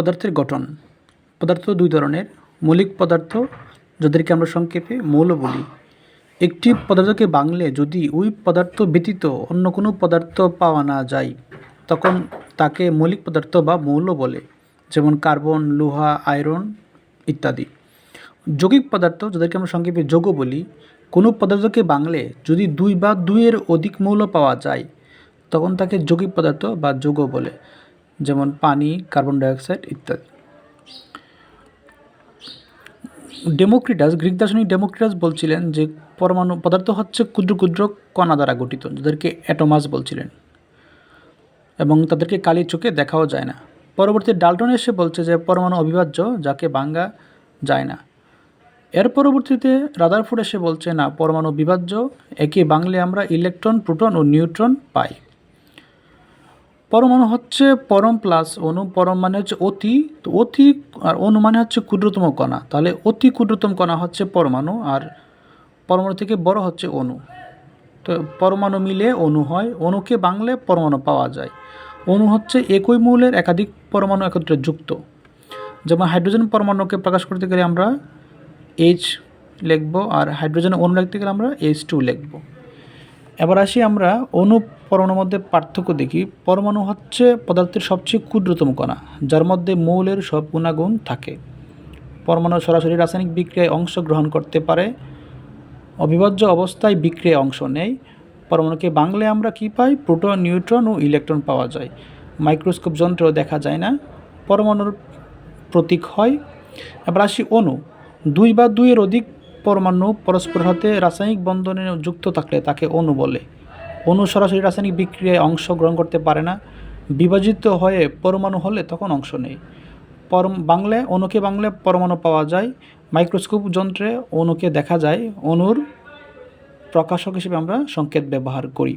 পদার্থের গঠন। পদার্থ দুই ধরনের, মৌলিক পদার্থ যাদেরকে আমরা সংক্ষেপে মৌল বলি। একটি পদার্থকে বাংলে যদি ওই পদার্থ ব্যতীত অন্য কোনো পদার্থ পাওয়া না যায়, তখন তাকে মৌলিক পদার্থ বা মৌল বলে, যেমন কার্বন, লোহা, আয়রন ইত্যাদি। যৌগিক পদার্থ যাদেরকে আমরা সংক্ষেপে যৌগ বলি, কোনো পদার্থকে বাংলে যদি দুই বা দুইয়ের অধিক মৌল পাওয়া যায়, তখন তাকে যৌগিক পদার্থ বা যৌগ বলে। যেমন পানি, কার্বন ডাইঅক্সাইড ইত্যাদি। ডেমোক্রিটাস, গ্রিক দার্শনিক ডেমোক্রিটাস বলছিলেন যে পরমাণু পদার্থ হচ্ছে ক্ষুদ্র ক্ষুদ্র কণা দ্বারা গঠিত, যাদেরকে অ্যাটোমাস বলছিলেন। এবং তাদেরকে কালি চোখে দেখাও যায় না। পরবর্তী ডাল্টন এসে বলছে যে পরমাণু অবিভাজ্য, যাকে ভাঙ্গা যায় না। এর পরবর্তীতে রাদারফুড এসে বলছে, না, পরমাণু বিভাজ্য একে বাংলে আমরা ইলেকট্রন, প্রোটন ও নিউট্রন পাই। পরমাণু হচ্ছে পরম প্লাস অণু পরম মানে হচ্ছে অতি, তো অতি আর অণু মানে হচ্ছে ক্ষুদ্রতম কণা। তাহলে অতি ক্ষুদ্রতম কণা হচ্ছে পরমাণু আর পরমাণু থেকে বড় হচ্ছে অণু তো পরমাণু মিলে অণু হয় অণুকে বাংলে পরমাণু পাওয়া যায়। অণু হচ্ছে একই মূলের একাধিক পরমাণু একত্রে যুক্ত। যেমন হাইড্রোজেন পরমাণুকে প্রকাশ করতে গেলে আমরা এইচ লিখব আর হাইড্রোজেন অণু লিখতে গেলে আমরা এইচ টু লিখব। এবার আসি আমরা অণু পরমাণুর মধ্যে পার্থক্য দেখি। পরমাণু হচ্ছে পদার্থের সবচেয়ে ক্ষুদ্রতম কণা, যার মধ্যে মৌলের সব গুণাগুণ থাকে। পরমাণু সরাসরি রাসায়নিক বিক্রিয়ায় অংশগ্রহণ করতে পারে। অবিভাজ্য অবস্থায় বিক্রিয়ায় অংশ নেয় পরমাণুকে বাংলে আমরা কি পাই? প্রোটন, নিউট্রন ও ইলেকট্রন পাওয়া যায়। মাইক্রোস্কোপ যন্ত্রেও দেখা যায় না। পরমাণুর প্রতীক হয়। এবার আসি অণু দুই বা দুইয়ের অধিক পরমাণু পরস্পর হাতে রাসায়নিক বন্ধনে যুক্ত থাকলে তাকে অণু বলে। অণু সরাসরি রাসায়নিক বিক্রিয়ায় অংশগ্রহণ করতে পারে না। বিভাজিত হয়ে পরমাণু হলে তখন অংশ নেই। পরম, বাংলায় অণুকে বাংলায় পরমাণু পাওয়া যায়। মাইক্রোস্কোপ যন্ত্রে অণুকে দেখা যায়। অণুর প্রকাশক হিসেবে আমরা সংকেত ব্যবহার করি।